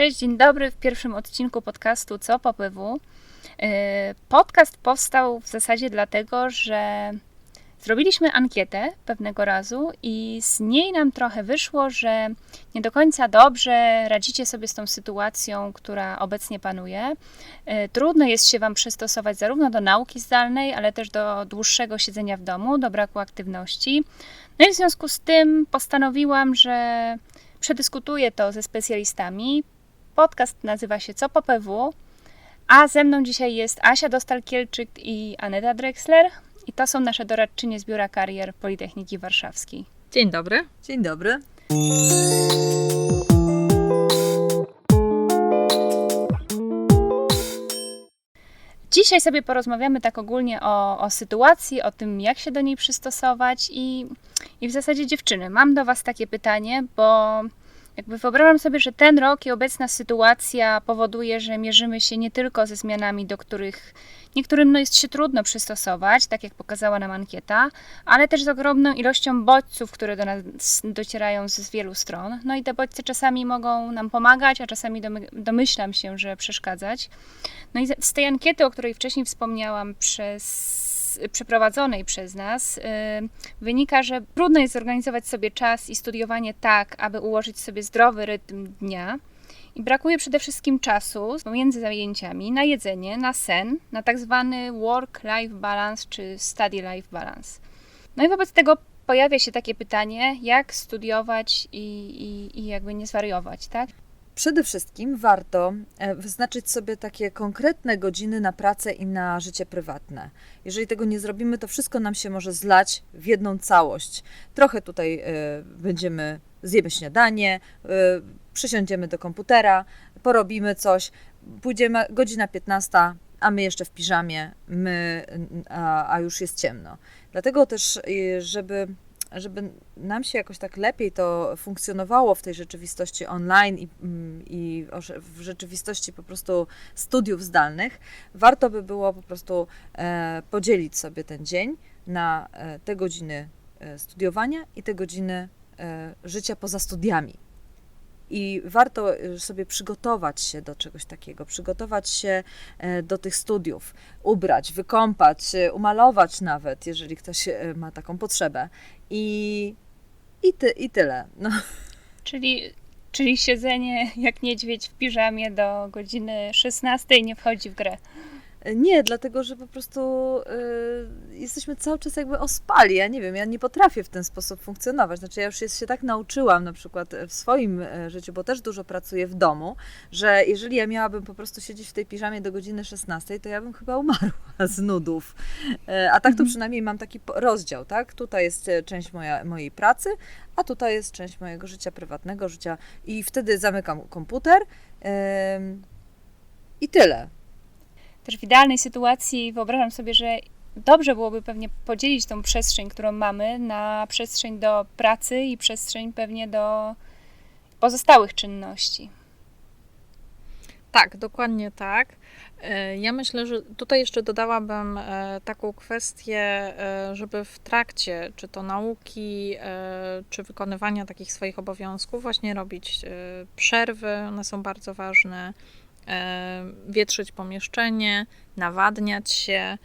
Cześć, dzień dobry w pierwszym odcinku podcastu Co PPW. Yy, Podcast powstał w zasadzie dlatego, że zrobiliśmy ankietę pewnego razu i z niej nam trochę wyszło, że nie do końca dobrze radzicie sobie z tą sytuacją, która obecnie panuje. Yy, Trudno jest się Wam przystosować zarówno do nauki zdalnej, ale też do dłuższego siedzenia w domu, do braku aktywności. No i w związku z tym postanowiłam, że przedyskutuję to ze specjalistami. Podcast nazywa się Co po PW, a ze mną dzisiaj jest Asia Dostal-Kielczyk i Aneta Drexler. I to są nasze doradczynie z Biura Karier Politechniki Warszawskiej. Dzień dobry. Dzień dobry. Dzisiaj sobie porozmawiamy tak ogólnie o, o sytuacji, o tym, jak się do niej przystosować i, i w zasadzie dziewczyny, mam do Was takie pytanie, bo jakby wyobrażam sobie, że ten rok i obecna sytuacja powoduje, że mierzymy się nie tylko ze zmianami, do których niektórym no, jest się trudno przystosować, tak jak pokazała nam ankieta, ale też z ogromną ilością bodźców, które do nas docierają z wielu stron. No i te bodźce czasami mogą nam pomagać, a czasami domy, domyślam się, że przeszkadzać. No i z tej ankiety, o której wcześniej wspomniałam, przez, przeprowadzonej przez nas, yy, wynika, że trudno jest zorganizować sobie czas i studiowanie tak, aby ułożyć sobie zdrowy rytm dnia. I brakuje przede wszystkim czasu pomiędzy zajęciami na jedzenie, na sen, na tak zwany work-life balance czy study-life balance. No i wobec tego pojawia się takie pytanie, jak studiować i, i, i jakby nie zwariować, tak? Przede wszystkim warto e, wyznaczyć sobie takie konkretne godziny na pracę i na życie prywatne. Jeżeli tego nie zrobimy, to wszystko nam się może zlać w jedną całość. Trochę tutaj e, będziemy, zjemy śniadanie, e, przysiądziemy do komputera, porobimy coś, pójdziemy godzina 15, a my jeszcze w piżamie, my, a, a już jest ciemno. Dlatego też, żeby żeby nam się jakoś tak lepiej to funkcjonowało w tej rzeczywistości online i, mm, i w rzeczywistości po prostu studiów zdalnych, warto by było po prostu e, podzielić sobie ten dzień na e, te godziny e, studiowania i te godziny życia poza studiami. I warto e, sobie przygotować się do czegoś takiego, przygotować się e, do tych studiów, ubrać, wykąpać, e, umalować nawet, jeżeli ktoś e, ma taką potrzebę. I, i, ty, i tyle. No, Czyli, czyli siedzenie jak niedźwiedź w piżamie do godziny 16 nie wchodzi w grę. Nie, dlatego że po prostu y, jesteśmy cały czas jakby ospali. Ja nie wiem, ja nie potrafię w ten sposób funkcjonować. Znaczy, ja już jest, się tak nauczyłam, na przykład w swoim e, życiu, bo też dużo pracuję w domu, że jeżeli ja miałabym po prostu siedzieć w tej piżamie do godziny 16, to ja bym chyba umarła z nudów. E, A tak to Mhm. przynajmniej mam taki rozdział, tak? Tutaj jest e, część moja, mojej pracy, a tutaj jest część mojego życia prywatnego, życia i wtedy zamykam komputer em, i tyle. Też w idealnej sytuacji wyobrażam sobie, że dobrze byłoby pewnie podzielić tą przestrzeń, którą mamy, na przestrzeń do pracy i przestrzeń pewnie do pozostałych czynności. Tak, dokładnie tak. E, Ja myślę, że tutaj jeszcze dodałabym e, taką kwestię, e, żeby w trakcie czy to nauki, czy wykonywania takich swoich obowiązków właśnie robić przerwy, one są bardzo ważne, wietrzyć pomieszczenie, nawadniać się.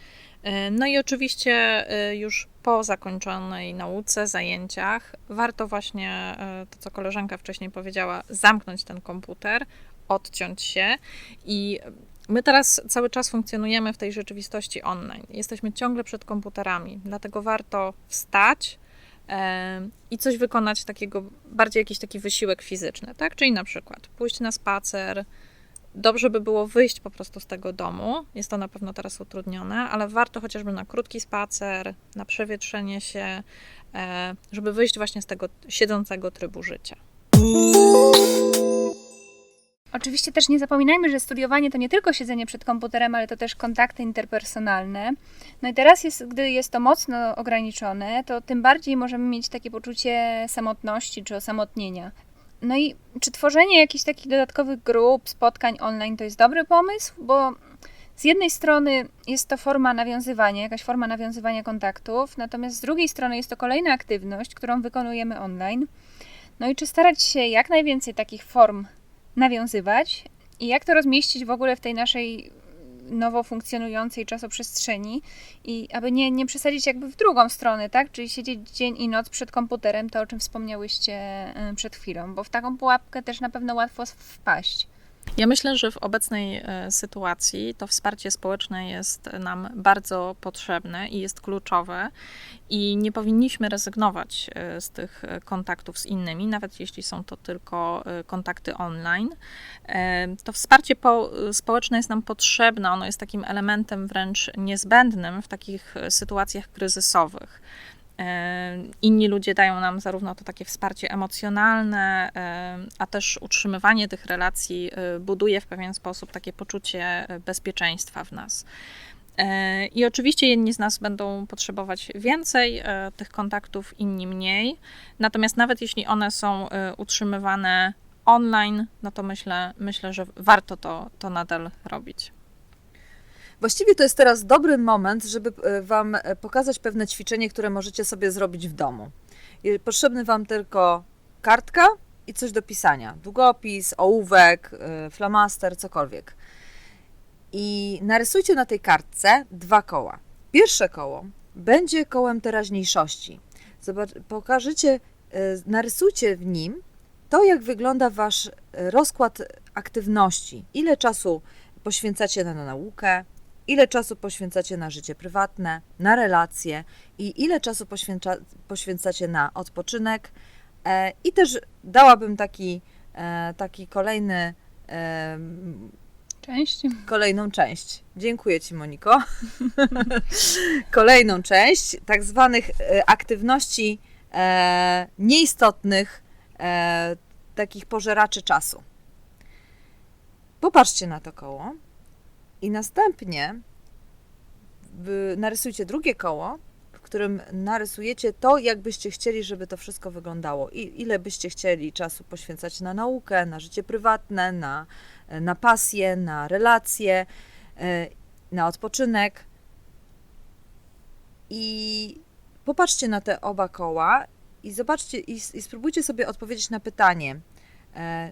E, No i oczywiście e, już po zakończonej nauce, zajęciach, warto właśnie e, to, co koleżanka wcześniej powiedziała, zamknąć ten komputer, odciąć się i my teraz cały czas funkcjonujemy w tej rzeczywistości online. Jesteśmy ciągle przed komputerami, dlatego warto wstać e, i coś wykonać takiego, bardziej jakiś taki wysiłek fizyczny, tak? Czyli na przykład pójść na spacer. Dobrze by było wyjść po prostu z tego domu. Jest to na pewno teraz utrudnione, ale warto chociażby na krótki spacer, na przewietrzenie się, e, żeby wyjść właśnie z tego siedzącego trybu życia. Oczywiście też nie zapominajmy, że studiowanie to nie tylko siedzenie przed komputerem, ale to też kontakty interpersonalne. No i teraz, jest, gdy jest to mocno ograniczone, to tym bardziej możemy mieć takie poczucie samotności czy osamotnienia. No i czy tworzenie jakichś takich dodatkowych grup, spotkań online to jest dobry pomysł? Bo z jednej strony jest to forma nawiązywania, jakaś forma nawiązywania kontaktów, natomiast z drugiej strony jest to kolejna aktywność, którą wykonujemy online. No i czy starać się jak najwięcej takich form nawiązywać i jak to rozmieścić w ogóle w tej naszej nowo funkcjonującej czasoprzestrzeni i aby nie, nie przesadzić jakby w drugą stronę, tak? Czyli siedzieć dzień i noc przed komputerem, to o czym wspomniałyście y, przed chwilą, bo w taką pułapkę też na pewno łatwo wpaść. Ja myślę, że w obecnej e, sytuacji to wsparcie społeczne jest nam bardzo potrzebne i jest kluczowe i nie powinniśmy rezygnować e, z tych e, kontaktów z innymi, nawet jeśli są to tylko kontakty online. To wsparcie po, społeczne jest nam potrzebne, ono jest takim elementem wręcz niezbędnym w takich sytuacjach kryzysowych. Inni ludzie dają nam zarówno to takie wsparcie emocjonalne, a też utrzymywanie tych relacji e, buduje w pewien sposób takie poczucie e, bezpieczeństwa w nas. E, I oczywiście jedni z nas będą potrzebować więcej e, tych kontaktów, inni mniej. Natomiast nawet jeśli one są e, utrzymywane online, no to myślę, myślę że warto to, to nadal robić. Właściwie to jest teraz dobry moment, żeby e, Wam e, pokazać pewne ćwiczenie, które możecie sobie zrobić w domu. Potrzebny Wam tylko kartka i coś do pisania. Długopis, ołówek, e, flamaster, cokolwiek. I narysujcie na tej kartce dwa koła. Pierwsze koło będzie kołem teraźniejszości. Zobacz, pokażecie, narysujcie w nim to, jak wygląda Wasz rozkład aktywności. Ile czasu poświęcacie na naukę, ile czasu poświęcacie na życie prywatne, na relacje i ile czasu poświęca, poświęcacie na odpoczynek. E, I też dałabym taki, e, taki kolejny, e, Cześć. kolejną część. Dziękuję Ci, Moniko. kolejną część tak zwanych e, aktywności e, nieistotnych, e, takich pożeraczy czasu. Popatrzcie na to koło i następnie narysujcie drugie koło, w którym narysujecie to, jak byście chcieli, żeby to wszystko wyglądało. I ile byście chcieli czasu poświęcać na naukę, na życie prywatne, na, na pasję, na relacje, e, na odpoczynek. I popatrzcie na te oba koła i zobaczcie i, i spróbujcie sobie odpowiedzieć na pytanie, e,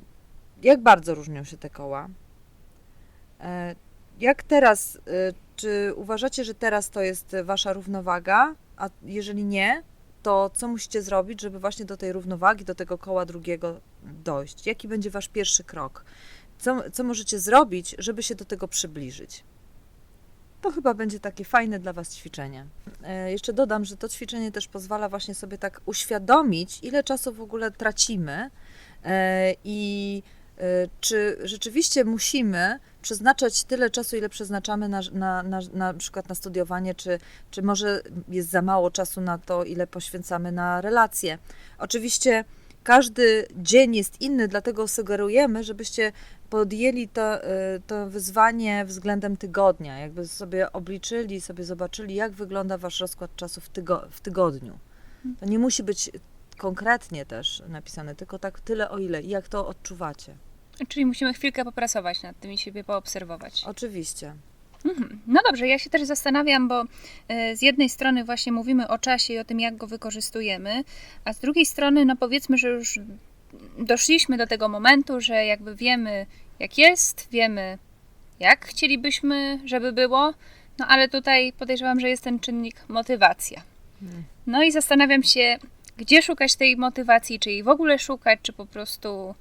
jak bardzo różnią się te koła. Jak teraz, y, czy uważacie, że teraz to jest wasza równowaga? A jeżeli nie, to co musicie zrobić, żeby właśnie do tej równowagi, do tego koła drugiego dojść? Jaki będzie wasz pierwszy krok? Co, co możecie zrobić, żeby się do tego przybliżyć? To chyba będzie takie fajne dla Was ćwiczenie. E, Jeszcze dodam, że to ćwiczenie też pozwala właśnie sobie tak uświadomić, ile czasu w ogóle tracimy e, i czy rzeczywiście musimy przeznaczać tyle czasu, ile przeznaczamy na, na, na, na przykład na studiowanie, czy, czy może jest za mało czasu na to, ile poświęcamy na relacje. Oczywiście każdy dzień jest inny, dlatego sugerujemy, żebyście podjęli to, y, to wyzwanie względem tygodnia, jakby sobie obliczyli, sobie zobaczyli, jak wygląda wasz rozkład czasu w, tygo, w tygodniu. To nie musi być konkretnie też napisane, tylko tak tyle o ile i jak to odczuwacie. Czyli musimy chwilkę popracować nad tym i siebie poobserwować. Oczywiście. Mhm. No dobrze, ja się też zastanawiam, bo e, z jednej strony właśnie mówimy o czasie i o tym, jak go wykorzystujemy, a z drugiej strony, no powiedzmy, że już doszliśmy do tego momentu, że jakby wiemy, jak jest, wiemy, jak chcielibyśmy, żeby było, no ale tutaj podejrzewam, że jest ten czynnik motywacja. Hmm. No i zastanawiam się, gdzie szukać tej motywacji, czy jej w ogóle szukać, czy po prostu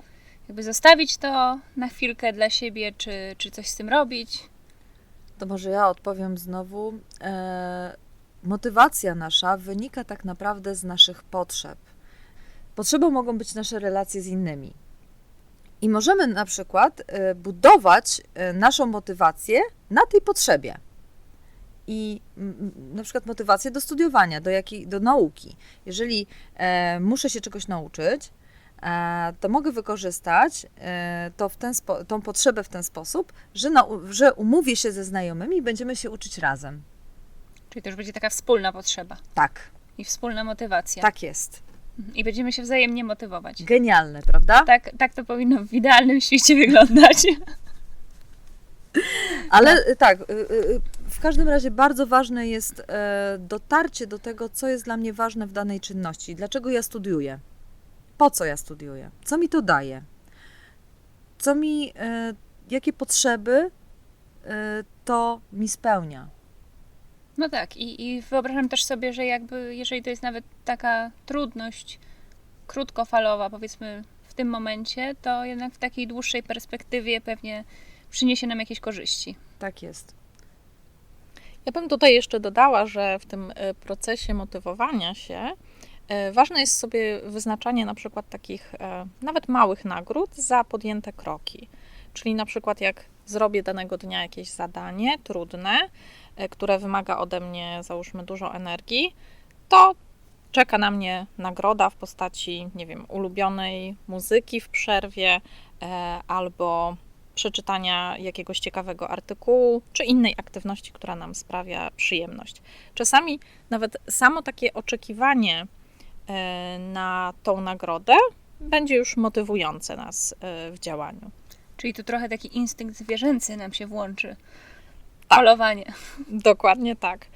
jakby zostawić to na chwilkę dla siebie, czy, czy coś z tym robić. To może ja odpowiem znowu. E, motywacja nasza wynika tak naprawdę z naszych potrzeb. Potrzebą mogą być nasze relacje z innymi. I możemy na przykład e, budować e, naszą motywację na tej potrzebie. I na przykład motywację do studiowania, do, jakiej, do nauki. Jeżeli e, muszę się czegoś nauczyć, e, to mogę wykorzystać e, to w ten spo, tą potrzebę w ten sposób, że, na, że umówię się ze znajomymi i będziemy się uczyć razem. Czyli to już będzie taka wspólna potrzeba Tak, i wspólna motywacja. tak jest. Mhm. I będziemy się wzajemnie motywować. Genialne, prawda? Tak, tak to powinno w idealnym świecie wyglądać. Ale y, tak, y, y, w każdym razie bardzo ważne jest e, dotarcie do tego, co jest dla mnie ważne w danej czynności. Dlaczego ja studiuję? Po co ja studiuję? Co mi to daje? co mi, e, jakie potrzeby e, to mi spełnia. No tak, i, i wyobrażam też sobie, że jakby, jeżeli to jest nawet taka trudność krótkofalowa, powiedzmy w tym momencie, to jednak w takiej dłuższej perspektywie pewnie przyniesie nam jakieś korzyści. Tak jest. Ja bym tutaj jeszcze dodała, że w tym e, procesie motywowania się e, ważne jest sobie wyznaczanie na przykład takich e, nawet małych nagród za podjęte kroki. Czyli na przykład jak zrobię danego dnia jakieś zadanie trudne, które wymaga ode mnie załóżmy dużo energii, to czeka na mnie nagroda w postaci, nie wiem, ulubionej muzyki w przerwie albo przeczytania jakiegoś ciekawego artykułu czy innej aktywności, która nam sprawia przyjemność. Czasami nawet samo takie oczekiwanie e, na tą nagrodę będzie już motywujące nas e, w działaniu. Czyli tu trochę taki instynkt zwierzęcy nam się włączy. Tak. Polowanie. Dokładnie tak.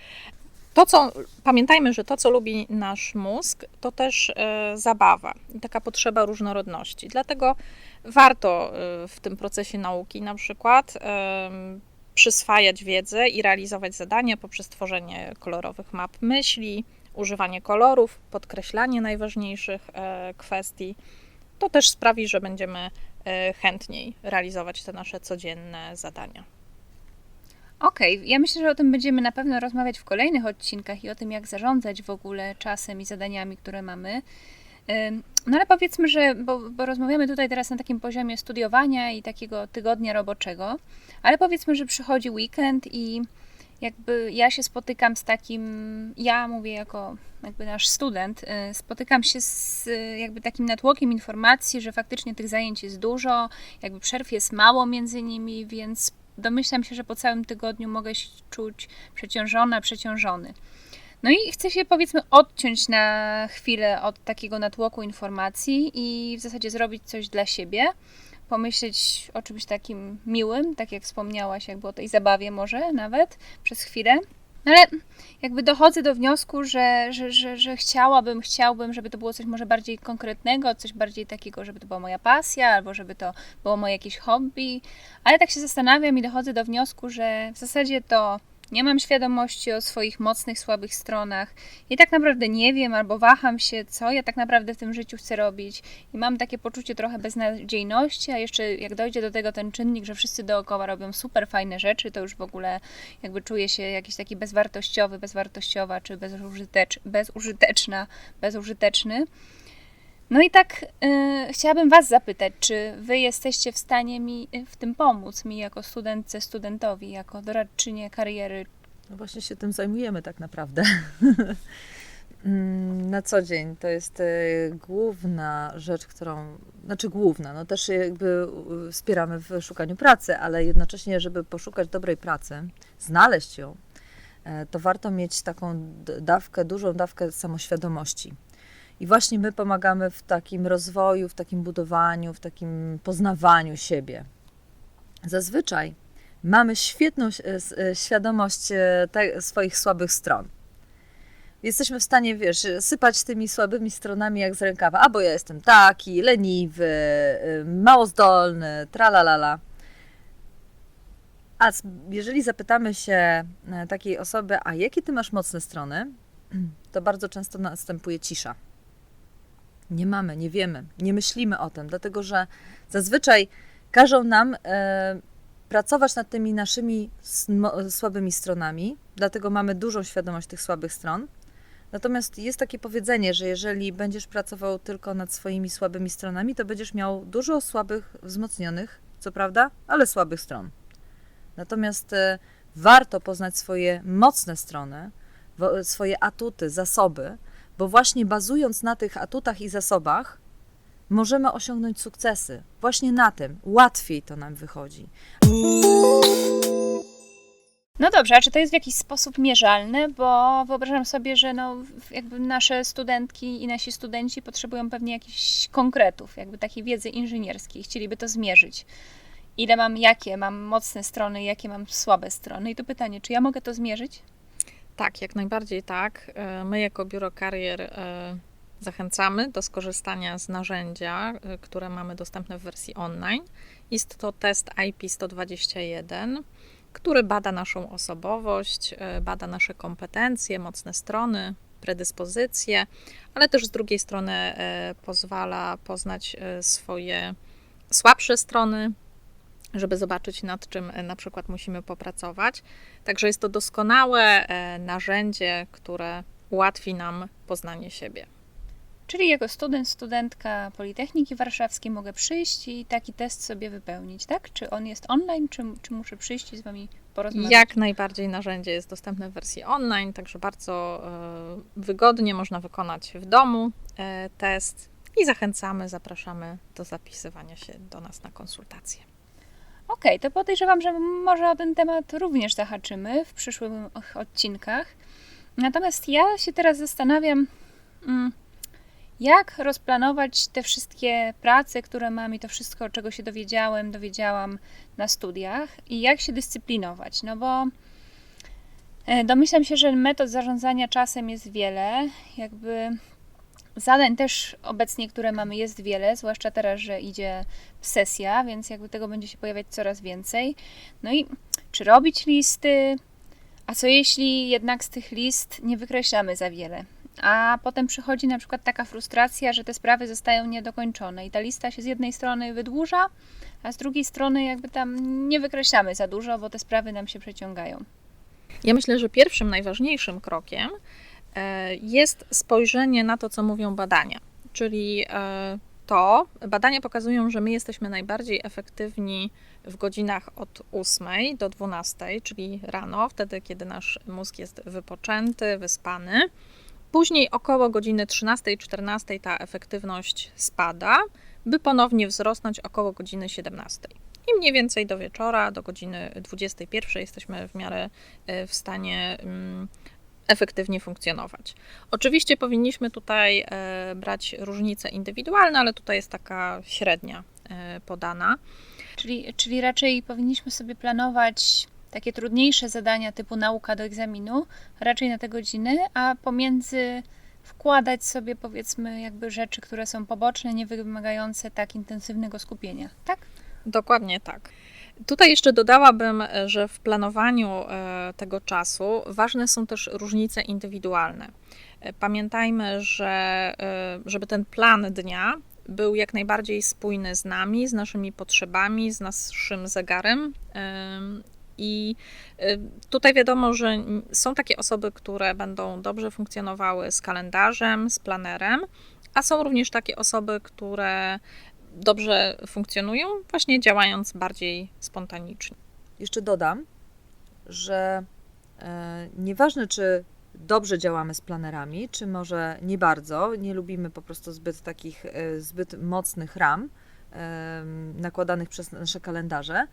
To, co pamiętajmy, że to, co lubi nasz mózg, to też e, zabawa i taka potrzeba różnorodności. Dlatego warto e, w tym procesie nauki na przykład e, przyswajać wiedzę i realizować zadania poprzez tworzenie kolorowych map myśli, używanie kolorów, podkreślanie najważniejszych kwestii. To też sprawi, że będziemy chętniej realizować te nasze codzienne zadania. Okej, ja myślę, że o tym będziemy na pewno rozmawiać w kolejnych odcinkach i o tym, jak zarządzać w ogóle czasem i zadaniami, które mamy. No ale powiedzmy, że, bo, bo rozmawiamy tutaj teraz na takim poziomie studiowania i takiego tygodnia roboczego, ale powiedzmy, że przychodzi weekend i jakby ja się spotykam z takim, ja mówię jako jakby nasz student, y, spotykam się z y, jakby takim natłokiem informacji, że faktycznie tych zajęć jest dużo, jakby przerw jest mało między nimi, więc domyślam się, że po całym tygodniu mogę się czuć przeciążona, przeciążony. No i chcę się powiedzmy odciąć na chwilę od takiego natłoku informacji i w zasadzie zrobić coś dla siebie. Pomyśleć o czymś takim miłym, tak jak wspomniałaś, jakby o tej zabawie może nawet przez chwilę. No ale jakby dochodzę do wniosku, że, że, że, że chciałabym, chciałbym, żeby to było coś może bardziej konkretnego, coś bardziej takiego, żeby to była moja pasja, albo żeby to było moje jakieś hobby. Ale tak się zastanawiam i dochodzę do wniosku, że w zasadzie to nie mam świadomości o swoich mocnych, słabych stronach i tak naprawdę nie wiem albo waham się, co ja tak naprawdę w tym życiu chcę robić i mam takie poczucie trochę beznadziejności, a jeszcze jak dojdzie do tego ten czynnik, że wszyscy dookoła robią super fajne rzeczy, to już w ogóle jakby czuję się jakiś taki bezwartościowy, bezwartościowa czy bezużytecz, bezużyteczna, bezużyteczny. No i tak y, chciałabym Was zapytać, czy Wy jesteście w stanie mi y, w tym pomóc, mi jako studentce, studentowi, jako doradczynie kariery? No właśnie się tym zajmujemy tak naprawdę. Mm, Na co dzień to jest e, główna rzecz, którą, znaczy główna, no też jakby e, wspieramy w szukaniu pracy, ale jednocześnie, żeby poszukać dobrej pracy, znaleźć ją, to warto mieć taką dawkę, dużą dawkę samoświadomości. I właśnie my pomagamy w takim rozwoju, w takim budowaniu, w takim poznawaniu siebie. Zazwyczaj mamy świetną s- e, świadomość e, swoich słabych stron. Jesteśmy w stanie, wiesz, sypać tymi słabymi stronami jak z rękawa. A bo ja jestem taki, leniwy, mało zdolny, tralalala. A jeżeli zapytamy się e, takiej osoby, a jakie ty masz mocne strony, to bardzo często następuje cisza. Nie mamy, nie wiemy, nie myślimy o tym, dlatego że zazwyczaj każą nam e, pracować nad tymi naszymi słabymi stronami, dlatego mamy dużą świadomość tych słabych stron. Natomiast jest takie powiedzenie, że jeżeli będziesz pracował tylko nad swoimi słabymi stronami, to będziesz miał dużo słabych, wzmocnionych, co prawda, ale słabych stron. Natomiast e, warto poznać swoje mocne strony, wo- swoje atuty, zasoby, bo właśnie bazując na tych atutach i zasobach, możemy osiągnąć sukcesy. Właśnie na tym łatwiej to nam wychodzi. No dobrze, a czy to jest w jakiś sposób mierzalne? Bo wyobrażam sobie, że no, jakby nasze studentki i nasi studenci potrzebują pewnie jakichś konkretów, jakby takiej wiedzy inżynierskiej. Chcieliby to zmierzyć. Ile mam, jakie mam mocne strony, jakie mam słabe strony. I to pytanie, czy ja mogę to zmierzyć? Tak, jak najbardziej tak. E, My jako biuro karier e, zachęcamy do skorzystania z narzędzia, y, które mamy dostępne w wersji online. Jest to test IP121, który bada naszą osobowość, bada nasze kompetencje, mocne strony, predyspozycje, ale też z drugiej strony pozwala poznać swoje słabsze strony, żeby zobaczyć nad czym y, na przykład musimy popracować. Także jest to doskonałe e, narzędzie, które ułatwi nam poznanie siebie. Czyli jako student, studentka Politechniki Warszawskiej mogę przyjść i taki test sobie wypełnić, tak? Czy on jest online, czy, czy muszę przyjść i z Wami porozmawiać? Jak najbardziej narzędzie jest dostępne w wersji online, także bardzo e, wygodnie można wykonać w domu e, test i zachęcamy, zapraszamy do zapisywania się do nas na konsultacje. Okej, to podejrzewam, że może o ten temat również zahaczymy w przyszłych odcinkach. Natomiast ja się teraz zastanawiam, mm, jak rozplanować te wszystkie prace, które mam i to wszystko, czego się dowiedziałem, dowiedziałam na studiach i jak się dyscyplinować. No bo e, domyślam się, że metod zarządzania czasem jest wiele, jakby zadań też obecnie, które mamy, jest wiele, zwłaszcza teraz, że idzie sesja, więc jakby tego będzie się pojawiać coraz więcej. No i czy robić listy? A co jeśli jednak z tych list nie wykreślamy za wiele? A potem przychodzi na przykład taka frustracja, że te sprawy zostają niedokończone i ta lista się z jednej strony wydłuża, a z drugiej strony jakby tam nie wykreślamy za dużo, bo te sprawy nam się przeciągają. Ja myślę, że pierwszym najważniejszym krokiem jest spojrzenie na to, co mówią badania. Czyli e, to, badania pokazują, że my jesteśmy najbardziej efektywni w godzinach od 8 do 12, czyli rano, wtedy, kiedy nasz mózg jest wypoczęty, wyspany. Później około godziny 13-14 ta efektywność spada, by ponownie wzrosnąć około godziny 17. I mniej więcej do wieczora, do godziny 21 jesteśmy w miarę e, w stanie mm, efektywnie funkcjonować. Oczywiście powinniśmy tutaj e, brać różnice indywidualne, ale tutaj jest taka średnia e, podana. Czyli, czyli raczej powinniśmy sobie planować takie trudniejsze zadania typu nauka do egzaminu, raczej na te godziny, a pomiędzy wkładać sobie powiedzmy jakby rzeczy, które są poboczne, nie wymagające tak intensywnego skupienia, tak? Dokładnie tak. Tutaj jeszcze dodałabym, e, że w planowaniu e, tego czasu ważne są też różnice indywidualne. E, Pamiętajmy, że żeby ten plan dnia był jak najbardziej spójny z nami, z naszymi potrzebami, z naszym zegarem. Em, I tutaj wiadomo, że są takie osoby, które będą dobrze funkcjonowały z kalendarzem, z planerem, a są również takie osoby, które dobrze funkcjonują, właśnie działając bardziej spontanicznie. Jeszcze dodam, że e, nieważne, czy dobrze działamy z planerami, czy może nie bardzo, nie lubimy po prostu zbyt takich, e, zbyt mocnych ram e, nakładanych przez nasze kalendarze,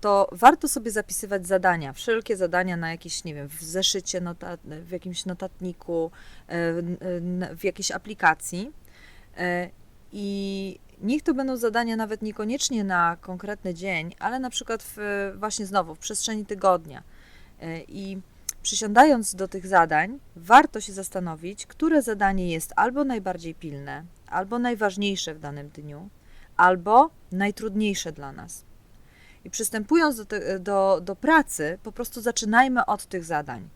to warto sobie zapisywać zadania, wszelkie zadania na jakieś, nie wiem, w zeszycie, nota, w jakimś notatniku, e, n- w jakiejś aplikacji. I niech to będą zadania nawet niekoniecznie na konkretny dzień, ale na przykład w, właśnie znowu w przestrzeni tygodnia. E, I przysiadając do tych zadań, warto się zastanowić, które zadanie jest albo najbardziej pilne, albo najważniejsze w danym dniu, albo najtrudniejsze dla nas. I przystępując do, te, do, do pracy, po prostu zaczynajmy od tych zadań.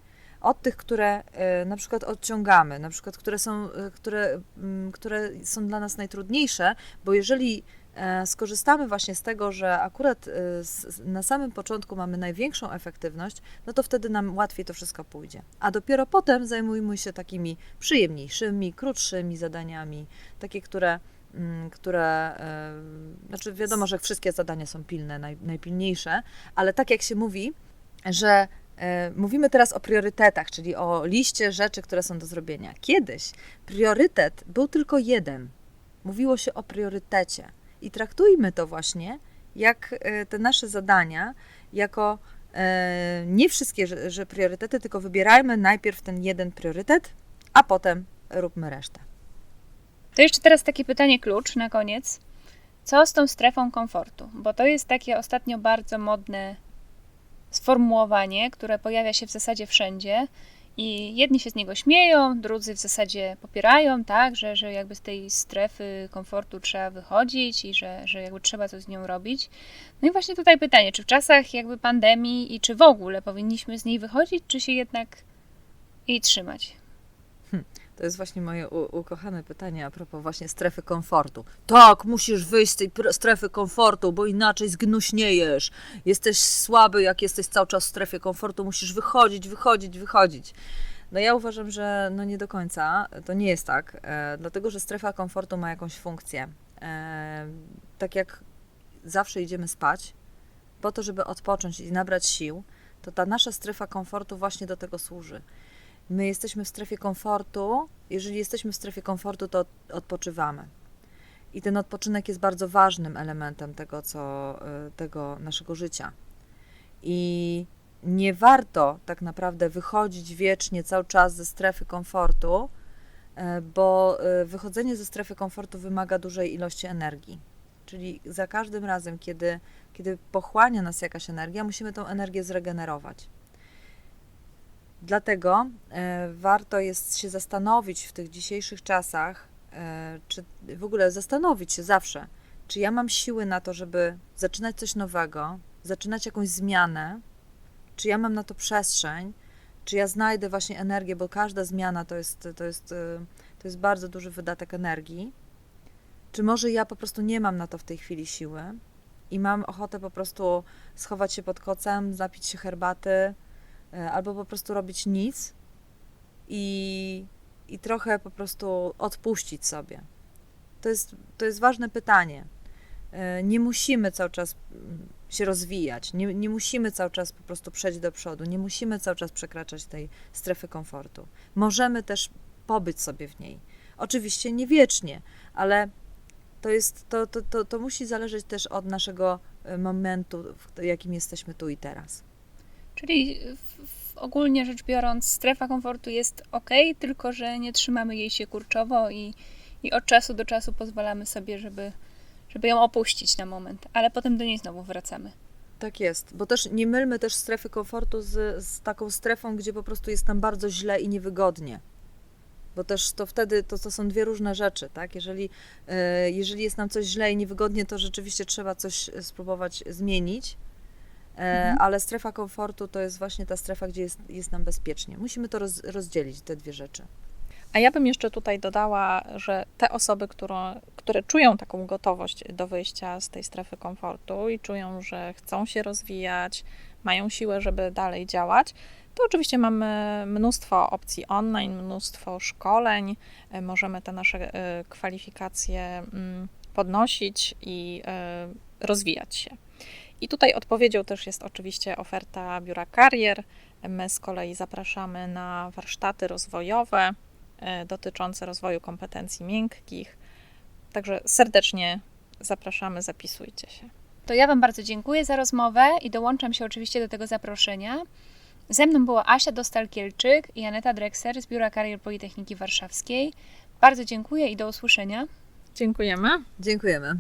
Od tych, które e, na przykład odciągamy, na przykład które są, e, które, mm, które są dla nas najtrudniejsze, bo jeżeli e, skorzystamy właśnie z tego, że akurat na samym początku mamy największą efektywność, no to wtedy nam łatwiej to wszystko pójdzie. A dopiero potem zajmujmy się takimi przyjemniejszymi, krótszymi zadaniami, takie, które, mm, które znaczy wiadomo, że wszystkie zadania są pilne, naj, najpilniejsze, ale tak jak się mówi, że mówimy teraz o priorytetach, czyli o liście rzeczy, które są do zrobienia. Kiedyś priorytet był tylko jeden. Mówiło się o priorytecie. I traktujmy to właśnie jak e, te nasze zadania, jako e, nie wszystkie że priorytety, tylko wybierajmy najpierw ten jeden priorytet, a potem róbmy resztę. To jeszcze teraz takie pytanie klucz na koniec. Co z tą strefą komfortu? Bo to jest takie ostatnio bardzo modne sformułowanie, które pojawia się w zasadzie wszędzie I jedni się z niego śmieją, drudzy w zasadzie popierają, tak, że, że jakby z tej strefy komfortu trzeba wychodzić i że, że jakby trzeba coś z nią robić. No i właśnie tutaj pytanie, czy w czasach jakby pandemii i czy w ogóle powinniśmy z niej wychodzić, czy się jednak jej trzymać? To jest właśnie moje ukochane pytanie a propos właśnie strefy komfortu. Tak, musisz wyjść z tej strefy komfortu, bo inaczej zgnuśniejesz. Jesteś słaby, jak jesteś cały czas w strefie komfortu, musisz wychodzić, wychodzić, wychodzić. No ja uważam, że no nie do końca to nie jest tak, e, dlatego że strefa komfortu ma jakąś funkcję. E, tak jak zawsze idziemy spać, po to, żeby odpocząć i nabrać sił, to ta nasza strefa komfortu właśnie do tego służy. My jesteśmy w strefie komfortu. Jeżeli jesteśmy w strefie komfortu, to odpoczywamy. I ten odpoczynek jest bardzo ważnym elementem tego, co, y, tego naszego życia. I nie warto tak naprawdę wychodzić wiecznie cały czas ze strefy komfortu, y, bo y, wychodzenie ze strefy komfortu wymaga dużej ilości energii. Czyli za każdym razem, kiedy, kiedy pochłania nas jakaś energia, musimy tą energię zregenerować. Dlatego e, warto jest się zastanowić w tych dzisiejszych czasach, e, czy w ogóle zastanowić się zawsze, czy ja mam siły na to, żeby zaczynać coś nowego, zaczynać jakąś zmianę, czy ja mam na to przestrzeń, czy ja znajdę właśnie energię, bo każda zmiana to jest, to jest, e, to jest bardzo duży wydatek energii, czy może ja po prostu nie mam na to w tej chwili siły i mam ochotę po prostu schować się pod kocem, napić się herbaty, albo po prostu robić nic i, i trochę po prostu odpuścić sobie. To jest, to jest ważne pytanie. E, Nie musimy cały czas mm, się rozwijać, nie, nie musimy cały czas po prostu przejść do przodu, nie musimy cały czas przekraczać tej strefy komfortu. Możemy też pobyć sobie w niej. Oczywiście nie wiecznie, ale to, jest, to, to, to, to musi zależeć też od naszego e, momentu, w jakim jesteśmy tu i teraz. Czyli w, w ogólnie rzecz biorąc, strefa komfortu jest ok, tylko że nie trzymamy jej się kurczowo i, i od czasu do czasu pozwalamy sobie, żeby, żeby ją opuścić na moment, ale potem do niej znowu wracamy. Tak jest, bo też nie mylmy też strefy komfortu z, z taką strefą, gdzie po prostu jest nam bardzo źle i niewygodnie. Bo też to wtedy to, to są dwie różne rzeczy, tak? Jeżeli, e, jeżeli jest nam coś źle i niewygodnie, to rzeczywiście trzeba coś spróbować zmienić. E, Mhm. Ale strefa komfortu to jest właśnie ta strefa, gdzie jest, jest nam bezpiecznie. Musimy to roz, rozdzielić, te dwie rzeczy. A ja bym jeszcze tutaj dodała, że te osoby, które, które czują taką gotowość do wyjścia z tej strefy komfortu i czują, że chcą się rozwijać, mają siłę, żeby dalej działać, to oczywiście mamy mnóstwo opcji online, mnóstwo szkoleń. E, Możemy te nasze e, kwalifikacje mm, podnosić i rozwijać się. I tutaj odpowiedzią też jest oczywiście oferta biura karier. My z kolei zapraszamy na warsztaty rozwojowe e, dotyczące rozwoju kompetencji miękkich. Także serdecznie zapraszamy, zapisujcie się. To ja Wam bardzo dziękuję za rozmowę i dołączam się oczywiście do tego zaproszenia. Ze mną była Asia Dostal-Kielczyk i Aneta Drexer z Biura Karier Politechniki Warszawskiej. Bardzo dziękuję i do usłyszenia. Dziękujemy. Dziękujemy.